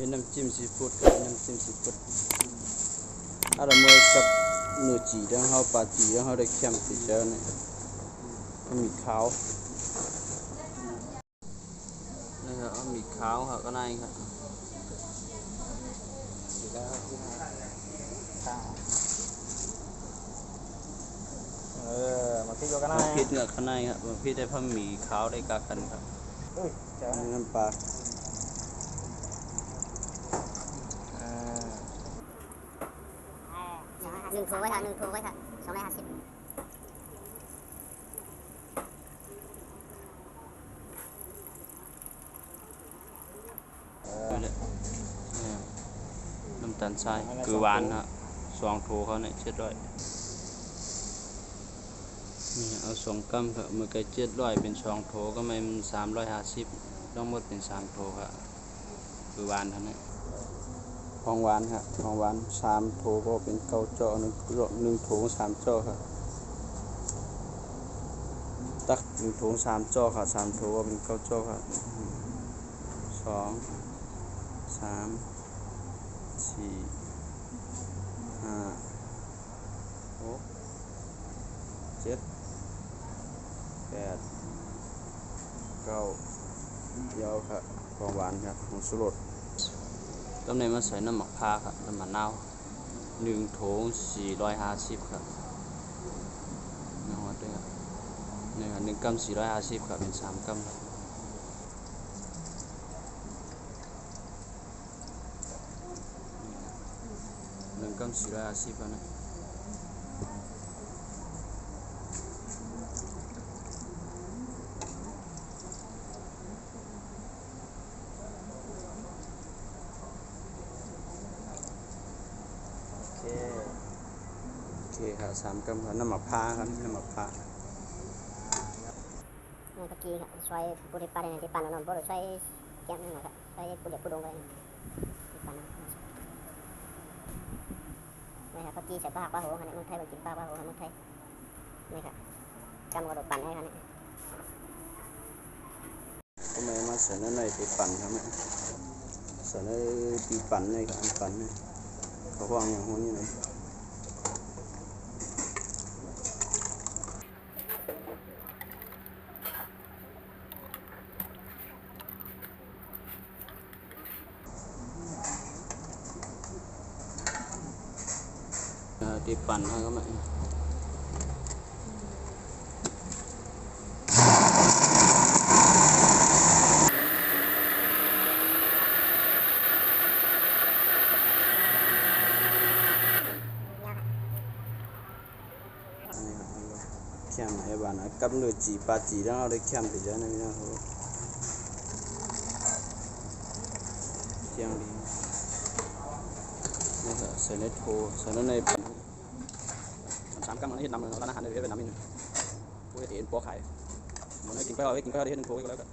เป็นน้ำจิ้มซีฟู้ดครับน้ำจิ้มซีฟู้ดถ้าเราเมื่อกับเนื้อจีแล้วเขาปลาจีแล้วเขาได้เข้มติดเจ้าเนี่ยก็มีขาวนี่ครับเอามีขาวครับก็ได้ครับอยู่แล้วที่มาข้าวเออมาคิดกันนะมาพิษกับข้างในครับมาพิษได้พะหมี่ขาวได้กากันครับเอ้ยเจ้าอันนี้น้ำปลา อ่า หนึ่งถุงไว้ค่ะหนึ่งถุงไว้ค่ะสองร้อยห้าสิบนี่แหละนี่น้ำตาลทรายคือหวานครับสองถูเขาเนี่ยเจ็ดร้อยนี่เอาสองกำครับมือไก่เจ็ดร้อยเป็นสองโถก็ไม่สามร้อยห้าสิบต้องหมดเป็นสามโถครับคือหวานเท่านั้น ของหวานครับของหวานสามโถก็เป็นเก้าเจาะหนึ่งเจาะหนึ่งโถสามเจาะครับตักหนึ่งโถสามเจาะครับสามโถก็เป็นเก้าเจาะครับสองสามสี่ห้าหกเจ็ดแปดเก้าเดียวครับของหวานครับของสุรส ต้มในมาใส่น้ำหมักพร้าครับ น้ำมะนาหนึ่งโถสี่ร้อยห้าสิบครับนี่ฮอดด้วยครับนี่ครับหนึ่งกรัมสี่ร้อยห้าสิบครับ เป็นสามกรัมครับหนึ่งกรัมสี่ร้อยห้าสิบแล้วนะ โอเค โอ เคครับสามกรัมครับน้ำหมักพร้าครับน้ำหมักพร้านี่ตะกี้ค่ะช่วยปุริปารินที่ปันนนท์บุรุษช่วยแก้มนั่นนะครับช่วยปุริปุดงเลยที่ปันนี่ครับตะกี้ใส่ปลาปลาโหค่ะเนี่ยเมืองไทยมันกินปลาปลาโหค่ะเมืองไทยนี่ค่ะกำกระโดดปั่นให้ค่ะเนี่ยก็ไม่มาใส่นั่นในไปปั่นครับแม่ใส่ในปีปั่นในกับอันปั่นเนี่ยเขาวางอย่างหัวนี่เลยเออ ที่ปั่นให้เขาแม่อันนี้ครับแคมให้บ้านนะกับเนื้อจี ปลาจีแล้วเราได้แคมไปเยอะนะพี่น้องครับเที่ยงดีนี่ก็ใส่ในโถในในปั่นสามกรัมอันนำร้านอาหารในเวียดนามอยู่เห็นปอไข่มันกินไปเอาไว้กินไปเอาได้เห็นโถก็แล้วกัน